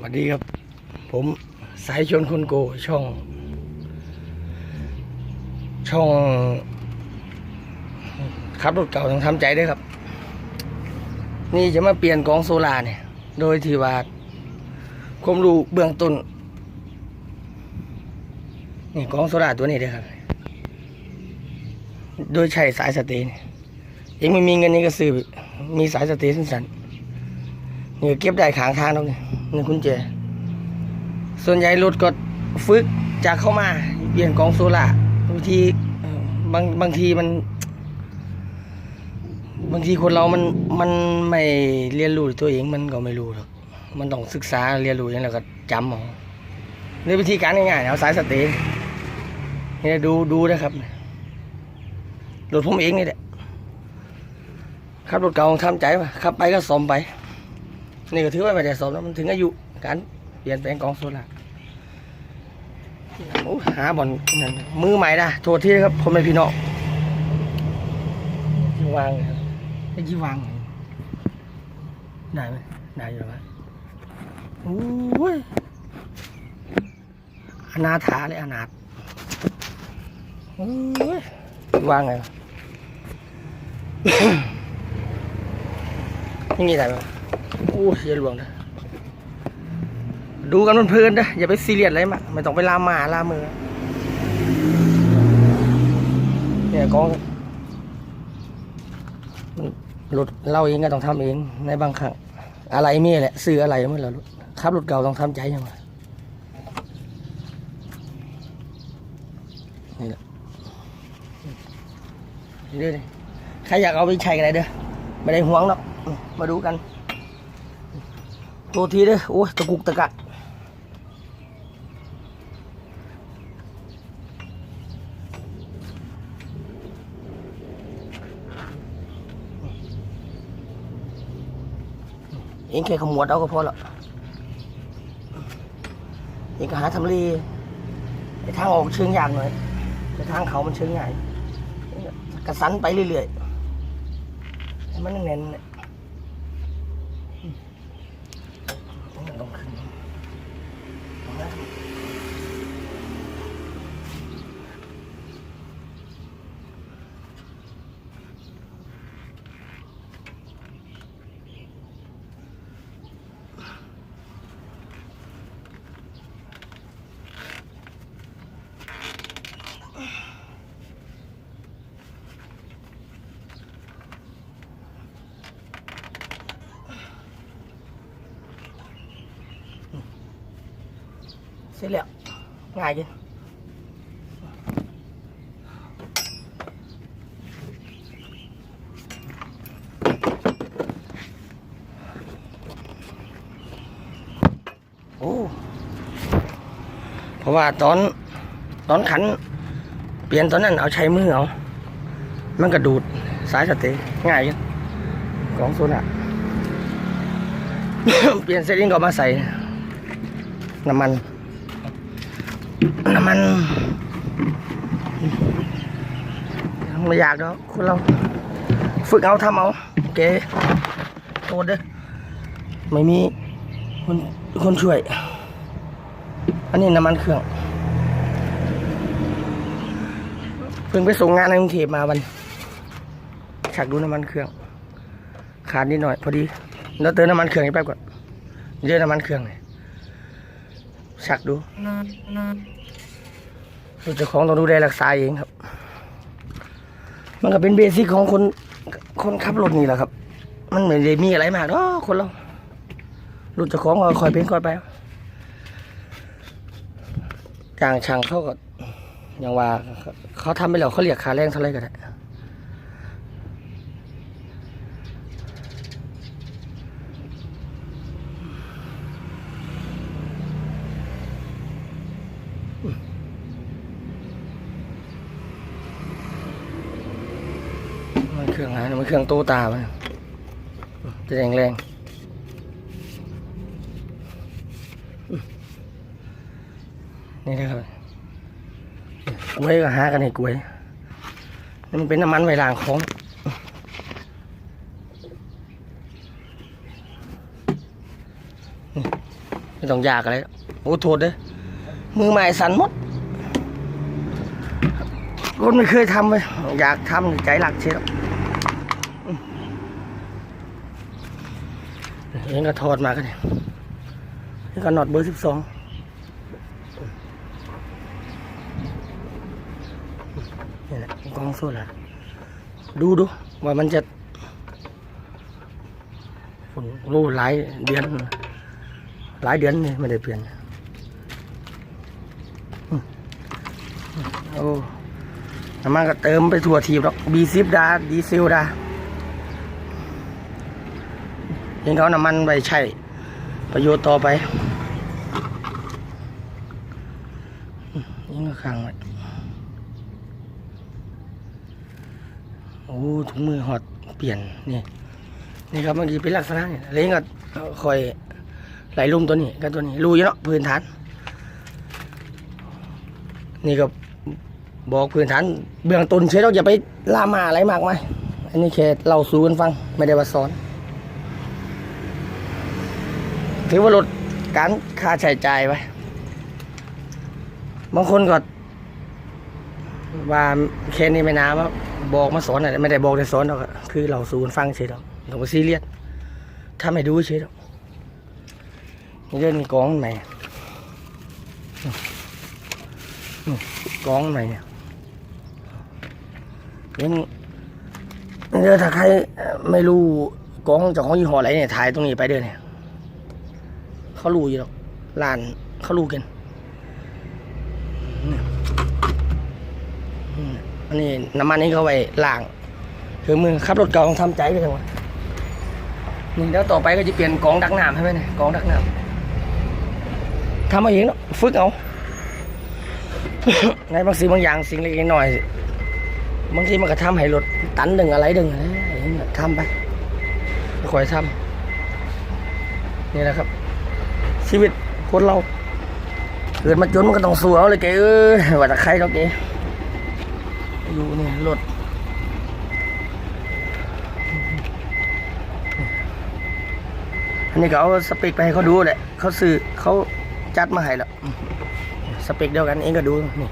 สวัสดีครับ ผมสายชนคนโกช่อง ช่องขับรถเก่าต้องทำใจด้วยครับ นี่จะมาเปลี่ยนกองโซลาเนี่ย โดยที่ว่าความรู้เบื้องต้นนี่กองโซลาตัวนี้เลยครับ โดยใช้สายสเตนเองไม่มีเงินนี่ก็ซื้อมีสายสเตนสั้นๆนี่ก็เก็บได้ขางทางตรงนี้ นี่คุณเจส่วนใหญ่รถก็ฝึกจากเข้ามาเปลี่ยนกองโซล่าบางทีบางบางทีมัน บางทีคนเรามันมันไม่เรียนรู้ตัวเองมันก็ไม่รู้หรอกมันต้องศึกษาเรียนรู้อย่างแล้วก็จำเอาในวิธีการง่ายๆเอาสายสเตนนี่ดูดูนะครับรถผมเองนี่แหละขับรถเก่าทำใจไปขับไปก็ซ่อมไป นี่ก็ถือว่าไม่ได้ซ่อมแล้วมันถึงอายุการเปลี่ยนแปลงกองโซล่าร์โอ้หาบ่อนนั่นมือใหม่นะโทษที่นะครับผมเป็นพี่น้องที่วางเลยครับไอ้ที่วางได้ไหมได้อยู่ไหมโอ้ยอนาถาเลยอนาถโอ้ยวางไงวะนี่ไงได้ไหม โอ้ยอย่าหลวงนะดูกันเพลินๆนะอย่าไปซีเรียสอะไรมากไม่ต้องไปลาหมาลามือเนี่ยกองมันรถเราเองก็ต้องทำเองในบางครั้งอะไรมีแหละซื้ออะไรเมื่อเราขับรถเก่าต้องทำใจยังไงนี่แหละนี่ด้อใครอยากเอาไปใช้กันได้เด้อไม่ได้ห่วงหรอกมาดูกัน ตัวทีเด้อโอ้ยตะกุกตะกักเองแค่ขมวดเอาก็พอละเองก็หาทำเลไอ้ทางออกเชิงยากหน่อยแต่ทางเขามันเชิงง่ายกระสันไปเรื่อยๆมันแน่นๆ เสร็จแล้วง่ายจังโอ้เพราะว่าตอนตอนขัน เปลี่ยนตอนนั้นเอาใช้มือเอา มันกระดูดสายสเตย์ง่ายจังของโซน่ะเปลี่ยนเซตติ้งก็มาใส่น้ำมัน น้ำมันไม่อยากเนาะคนเรา ฝึกเอาทำเอาโอเคโทษเด้อไม่มีคนคนช่วย อันนี้น้ำมันเครื่องเพิ่งไปส่งงานในกรุงเทพมาวันฉักดูน้ำมันเครื่อง ขาดนิดหน่อยพอดีแล้วเติมน้ำมันเครื่องให้แป๊บก่อนเยอะน้ำมันเครื่องเลย ฉักดูเจ้าของต้องดูแลรักษาเองครับ มันก็เป็นเบสิกของคนคนขับรถนี่แหละครับ มันไม่ได้มีอะไรมากหรอกคนเรารถเจ้าของก็คอยเป็นคอยไปจ้างช่างเขาก็อย่างว่าเขาทำไปแล้วเขาเรียกค่าแรงเท่าไหรก็ได้ มันเครื่องหามันเครื่องโตตามันจะแรงแรงนี่นะครับกล้วยก็หากันให้กล้วยนี่มันเป็นน้ำมันไวลางของไม่ต้องยากอะไรโอ้โทษเด้มือใหม่สั่นหมดคนไม่เคยทำเลยอยากทำใจหลักเชียวอืม เองก็ถอดมากันเนี่ยนี่ก็น็อตเบอร์สิบสองนี่แหละกองโซล่าร์ดูดูว่ามันจะฝุ่นรู้หลายเดือน หลายเดือนนี่ไม่ได้เปลี่ยนโอ้มันก็เติมไปทั่วทีบหรอกบีซิบดาดีเซลดาเห็ นเขาน้ำมันไปใช้ประโยชน์ต่อไปนี่ก็ขังไว้โอ้ถุงมือหอดเปลี่ยนนี่นี่ครับเมื่อกี้เป็นลักษณะนี่เล้งก็คอยไหลลุ่มตัวนี้กับตัวนี้รู้ยู่เนาะพื้นฐาน นี่ก็บอกพื้นฐานเบื้องต้นเชื่อเราอย่าไปล่ามาอะไรมากมายอันนี้แค่เราสู้กันฟังไม่ได้ว่าสอน ถือว่าลดการค่าใช้จ่ายไว้บางคนก็ว่าแค่นี้ไม่นาว่าบอกมาสอนอะไรไม่ได้บอกแต่สอนหรอกคือเราสูนฟังเฉยๆหรอกต้อซีเรียสถ้าไม่ดูเฉยๆหรอกนี่เล่นกองใหม่กองใหม่เนี่ยเล่นเดี๋ยวถ้าใครไม่รู้กองจากของยี่ห้ออะไรเนี่ยถ่ายตรงนี้ไปเด้อเนี่ย เขารู้อยู่หรอกร้านเขารู้กันเนี่ยอืมอันนี้น้ำมันนี้เขาไว้ล้าง คือมือขับรถเก่าต้องทำใจกันจังวะนี่แล้วต่อไปก็จะเปลี่ยนกองดักน้ำใช่ไหมเนี่ยกองดักน้ำทำเอาเองเนาะฝึกเอาในบางสิ่งบางอย่างสิ่งเล็กๆน้อยๆบางทีมันก็ทำให้รถตันดึงอะไรดึงอะไรอย่างเงี้ยทำไปคอยทำนี่แหละครับ ชีวิตคนเรา เกิดมาจนมันก็ต้องสู้เอาเลยแกเอ้ยว่าแต่ใครเราแกอยู่นี่รถอันนี้ก็เอาสเปคไปให้เขาดูแหละเขาซื้อเขาจัดมาให้แล้วสเปคเดียวกันเองก็ดูนี่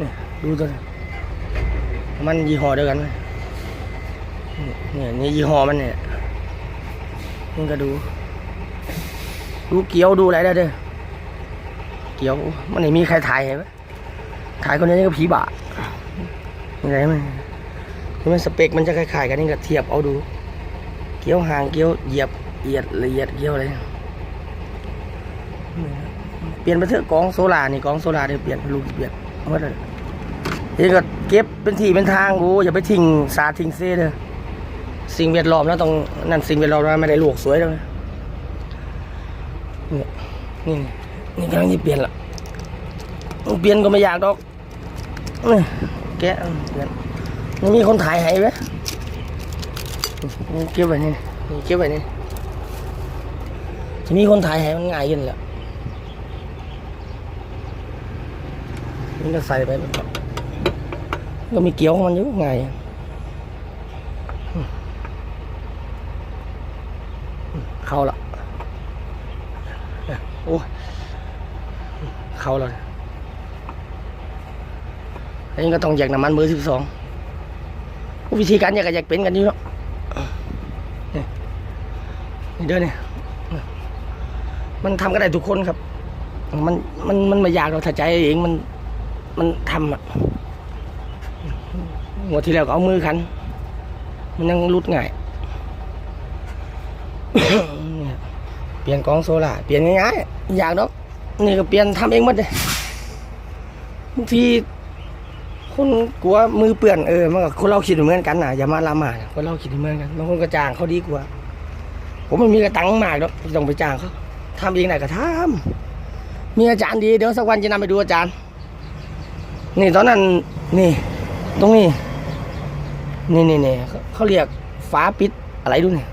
นี่ดูตัวนมันยี่ห้อเดียวกันไหมนี่นี่ยี่ห้อมันเนี่ยเองก็ดู ดูเกี๊ยวดูอะไรได้เด้อเกี๊ยวมันไม่มีใครถ่ายเห็นไหมถ่ายคนนี้ก็ผีบาอะไรมันที่มันสเปคมันจะคล้ายๆกันนี่ก็เทียบเอาดู เกี๊ยวหางเกี๊ยวเหยียบเอียดละเอียดเกี๊ยวอะไรเปลี่ยนไปเถอะกองโซลานี่กองโซลาเดี๋ยวเปลี่ยนลูกเปลี่ยนเอาไว้เลยนี่ก็เก็บเป็นที่เป็นทางโอ้อย่าไปทิ้งสาทิ้งเซ่เด้อสิ่งแวดล้อมแล้วต้องนั่นสิ่งแวดล้อมไม่ได้ลวกสวยแล้ วนะนี่นี่นี่กำลังจะเปลี่ยนละเปลี่ยนก็ไม่อยากดอกนี่แกะเปลี่ยนยังมีคนถ่ายให้ไหมเก็บไว้นี่นี่เก็บไว้นี่จะมีคนถ่ายให้มันง่ายขึ้นแหละนี่ก็ใส่ไปแบบนี้ก็มีเกี๊ยวของมันอยู่ไงเข้าละ โอ้เขาแล้วอันนี้ก็ต้องแยกน้ำมันเบอร์สิบสองวิธีการแยกก็แยกเป็นกันอยู่เนาะนี่เด้อเนี่ยมันทำก็ได้ทุกคนครับ มันมันมันไม่ยากเราถ้าใจเองมันมันทำอะงวที่แล้วก็เอามือคัน มันยังรุดง่าย เปลี่ยนกองโซล่าเปลี่ยนง่ายๆอยากดอกนี่ก็เปลี่ยนทำเองหมดเลยบางทีคนกลัวมือเปื่อนเออมันก็คนเราคิดเหมือนกันนะอย่ามาละหมาดคนเราคิดเหมือนกันบางคนก็จ้างเขาดีกว่า ผมไม่มีกระตังมากหรอกต้องไปจ้างเขาทำเองไหนก็ทำมีอาจารย์ดีเดี๋ยวสักวันจะนำไปดูอาจารย์ นี่ตอนนั้นนี่ ตรงนี้ นี่นี่นี่เขาเรียกฝาปิดอะไรดูเนี่ย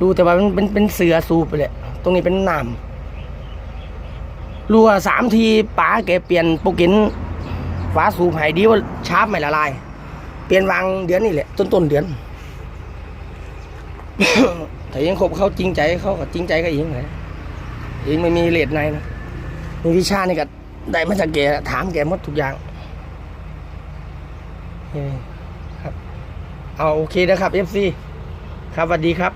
ดูแต่ว่ามันเป็นเป็นเสือสูบไปเลยตรงนี้เป็นน้ำรัวสามทีป๋าแกเปลี่ยนโปกินฝาสูบให้ดีว่าชาร์ปไม่ละลาย เปลี่ยนวางเดือนนี่แหละต้นต้นเดือนแต่ยังคบเขาจริงใจเขาก็จริงใจก็เองเลยเองไม่มีเลดในนะมีวิชานี่ก็ได้มาจากแกถามแกหมดทุกอย่างครับ เอาโอเคนะครับ FC ครับสวัสดีครับ